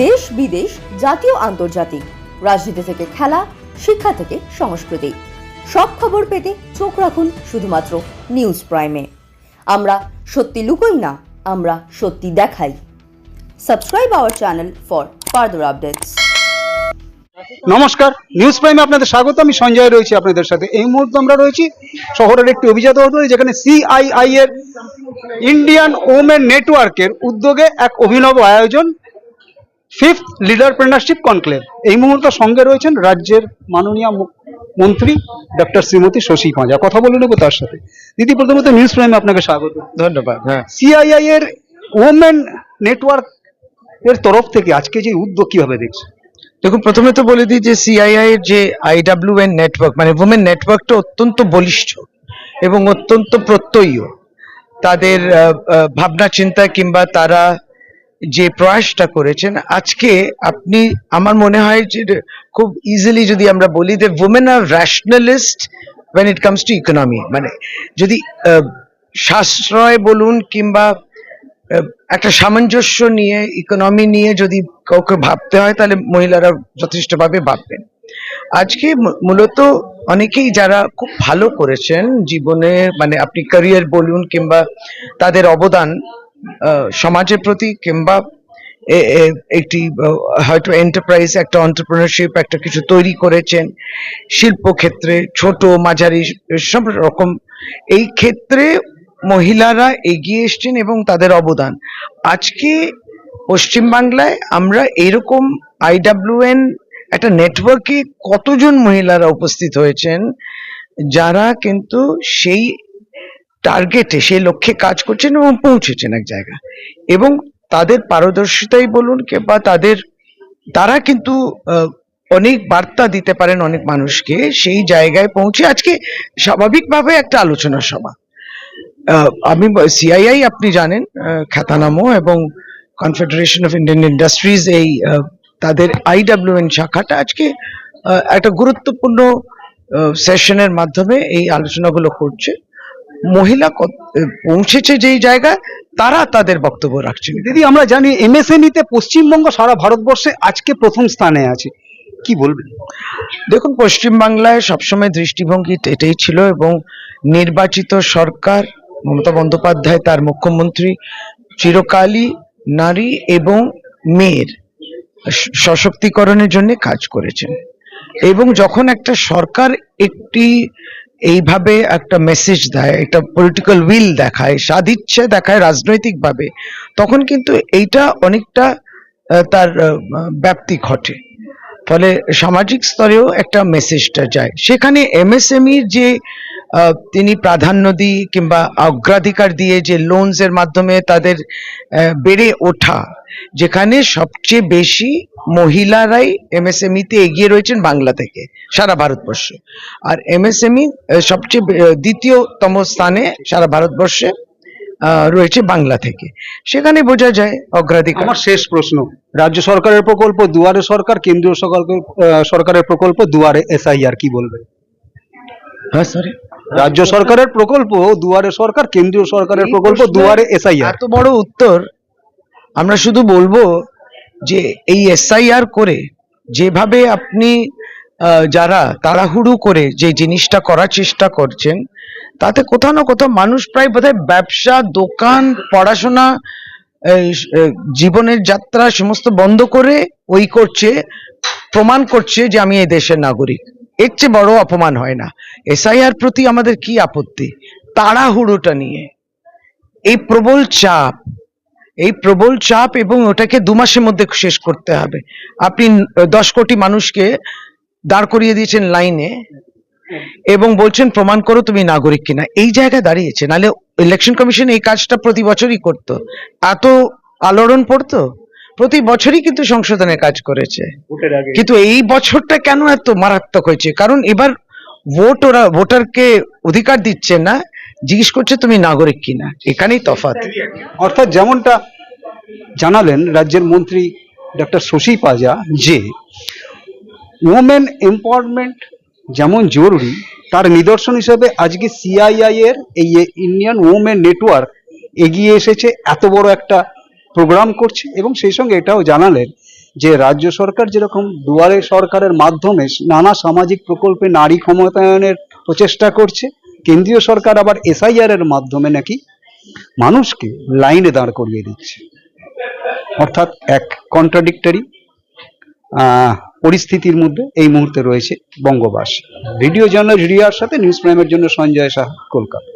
দেশ বিদেশ, জাতীয়, আন্তর্জাতিক। রাজনীতি থেকে খেলা, শিক্ষা থেকে সংস্কৃতি। সব খবর পেতে চোখ রাখুন শুধুমাত্র নিউজ প্রাইমে। আমরা সত্যি লুকোই না, আমরা সত্যি দেখাই। Subscribe our channel for further updates. নমস্কার, নিউজ প্রাইমে আপনাদের স্বাগত। আমি সঞ্জয় রয়েছি আপনাদের সাথে। এই মুহূর্তে আমরা রয়েছি শহরের একটি অভিজাত হোটেলে, যেখানে সিআইআই এর ইন্ডিয়ান ওমেন নেটওয়ার্কের উদ্যোগে এক অভিনব আয়োজন ফিফথ লিডারপ্রেনারশিপ কনক্লেভ এই মুহূর্তে সঙ্গে রয়েছেন রাজ্যের মাননীয় মন্ত্রী ডক্টর শ্রীমতী শশী পাঁজা। কথা বলে নেব তার সাথে। দিদি প্রথমত নিউজ প্রাইমে আপনাকে স্বাগত। ধন্যবাদ হ্যাঁ। সিআইআই এর ওমেন নেটওয়ার্ক এর তরফ থেকে আজকে যে উদ্যোগ কীভাবে দেখছে দেখুন প্রথমে তো বলে দিই যে সিআইআই এর যে আইডাব্লিউ এন নেটওয়ার্ক মানে উমেন নেটওয়ার্কটা অত্যন্ত বলিষ্ঠ এবং অত্যন্ত প্রত্যয়ী তাদের ভাবনা চিন্তা কিংবা তারা যে প্রয়াসটা করেছেন, আজকে আপনি, আমার মনে হয় যে খুব ইজিলি যদি আমরা বলি যে women R rationalist when it comes to economy মানে যদি সাশ্রয় বলুন কিংবা একটা সামঞ্জস্য নিয়ে ইকোনমি নিয়ে যদি কাউকে ভাবতে হয়, তাহলে মহিলারা যথেষ্টভাবে ভাববেন। আজকে মূলত অনেকেই যারা খুব ভালো করেছেন জীবনে মানে আপনি ক্যারিয়ার বলুন কিংবা তাদের অবদান সমাজের প্রতি কিংবা একটি হয়তো এন্টারপ্রাইজ একটা অন্টারপ্রিনারশিপ একটা কিছু তৈরি করেছেন শিল্পক্ষেত্রে, ছোট, মাঝারি, সব রকম। এই ক্ষেত্রে মহিলারা এগিয়ে এসছেন এবং তাদের অবদান। আজকে পশ্চিমবাংলায় আমরা এরকম আইডাব্লিউএন একটা নেটওয়ার্কে কতজন মহিলারা উপস্থিত হয়েছেন, যারা কিন্তু সেই টার্গেটে সেই লক্ষ্যে কাজ করছেন এবং পৌঁছেছেন এক জায়গা এবং তাদের পারদর্শিতাই বলুন কিংবা তাদের, তারা কিন্তু অনেক বার্তা দিতে পারেন অনেক মানুষকে, সেই জায়গায় পৌঁছে আজকে স্বাভাবিকভাবে একটা আলোচনা সভা। আমি সিআইআই আপনি জানেন খ্যাতনামো এবং কনফেডারেশন অফ ইন্ডিয়ান ইন্ডাস্ট্রিজ এই তাদের আইডাব্লিউএন শাখাটা আজকে একটা গুরুত্বপূর্ণ সেশনের মাধ্যমে এই আলোচনাগুলো করছে। মহিলা পৌঁছেছে যেই জায়গায় তারা তাদের বক্তব্য রাখছেন। দিদি আমরা জানি এমএসএমই তে পশ্চিমবঙ্গ সারা ভারতবর্ষে আজকে প্রথম স্থানে আছে। কি বলবেন? দেখুন পশ্চিমবাংলায় সবসময় দৃষ্টিভঙ্গি এটাই ছিল এবং নির্বাচিত সরকার মমতা বন্দ্যোপাধ্যায় তার মুখ্যমন্ত্রী চিরকালই নারী এবং মেয়ের সশক্তিকরণের জন্য কাজ করেছেন। এবং যখন একটা সরকার একটি এইভাবে একটা মেসেজ দেয়, একটা পলিটিক্যাল উইল দেখায়, সাদিচ্ছে দেখায় রাজনৈতিকভাবে, তখন কিন্তু এইটা অনেকটা তার ব্যাপ্তি ঘটে। ফলে সামাজিক স্তরেও একটা মেসেজটা যায়। সেখানে এমএসএমইর যে তিনি প্রাধান্য দিয়ে কিংবা অগ্রাধিকার দিয়ে যে লোনস এর মাধ্যমে তাদের আহ, বেড়ে ওঠা যেখানে সবচেয়ে বেশি মহিলারাই এমএসএমই তে এগিয়ে রয়েছেন বাংলা থেকে সারা ভারতবর্ষে। আর এমএসএমই সবচেয়ে বে- আহ, দ্বিতীয়তম স্থানে সারা ভারতবর্ষে আহ, রয়েছে বাংলা থেকে। সেখানে বোঝা যায় অগ্রাধিকার। আমার শেষ প্রশ্ন। রাজ্য সরকারের প্রকল্প দুয়ারে সরকার কেন্দ্রীয় সরকারের প্রকল্প দুয়ারে এসআইআর কি বলবেন? হ্যাঁ সরি রাজ্য সরকারের প্রকল্প দুয়ারে সরকার কেন্দ্রীয় সরকারের প্রকল্প দুয়ারে এসআইআর। এত বড় উত্তর আমরা শুধু বলব যে এই এসআইআর করে যেভাবে আপনি যারা তাড়াহুড়ো করে যে জিনিসটা করার চেষ্টা করছেন তাতে কোথাও না কোথাও মানুষ প্রায় বোধহয় ব্যবসা দোকান পড়াশোনা জীবনের যাত্রা সমস্ত বন্ধ করে ওই করছে প্রমাণ করছে যে আমি এই দেশের নাগরিক। এর চেয়ে বড় অপমান হয় না। এসআইআর প্রতি আমাদের কি আপত্তি? তাড়াহুড়োটা নিয়ে। এই প্রবল চাপ এই প্রবল চাপ এবং ওটাকে দু মাসের মধ্যে শেষ করতে হবে। আপনি দশ কোটি মানুষকে দাঁড় করিয়ে দিয়েছেন লাইনে এবং বলছেন প্রমাণ করো তুমি নাগরিক কিনা। এই জায়গায় দাঁড়িয়েছে নাহলে ইলেকশন কমিশন এই কাজটা প্রতি বছরই করতো। এত আলোড়ন পড়তো? প্রতি বছরই কিন্তু সংশোধনের কাজ করেছে। কিন্তু এই বছরটা কেন এত মারাত্মক হয়েছে? কারণ এবার ভোট ওরা ভোটারকে অধিকার দিচ্ছে না, জিজ্ঞেস করছে তুমি নাগরিক কিনা? এখানেই তফাৎ। অর্থাৎ যেমনটা জানালেন রাজ্যের মন্ত্রী ডক্টর শশী পাজা যে ওমেন এম্পাওয়ারমেন্ট যেমন জরুরি, তার নিদর্শন হিসেবে আজকে সিআইআই এর এই ইন্ডিয়ান ওমেন নেটওয়ার্ক এগিয়ে এসেছে, এত বড় একটা প্রোগ্রাম করছে এবং সেই সঙ্গে এটাও জানালেন যে রাজ্য সরকার যেরকম দুয়ারে সরকারের মাধ্যমে নানা সামাজিক প্রকল্পে নারী ক্ষমতায়নের প্রচেষ্টা করছে, কেন্দ্রীয় সরকার আবার এসআইআর এর মাধ্যমে নাকি মানুষকে লাইনে দাঁড় করিয়ে দিচ্ছে। অর্থাৎ এক কন্ট্রাডিক্টরি পরিস্থিতির মধ্যে এই মুহূর্তে রয়েছে বঙ্গবাসী। ভিডিও জার্নালিস্ট রিয়ার সাথে নিউজ প্রাইমের জন্য সঞ্জয় সাহা, কলকাতা।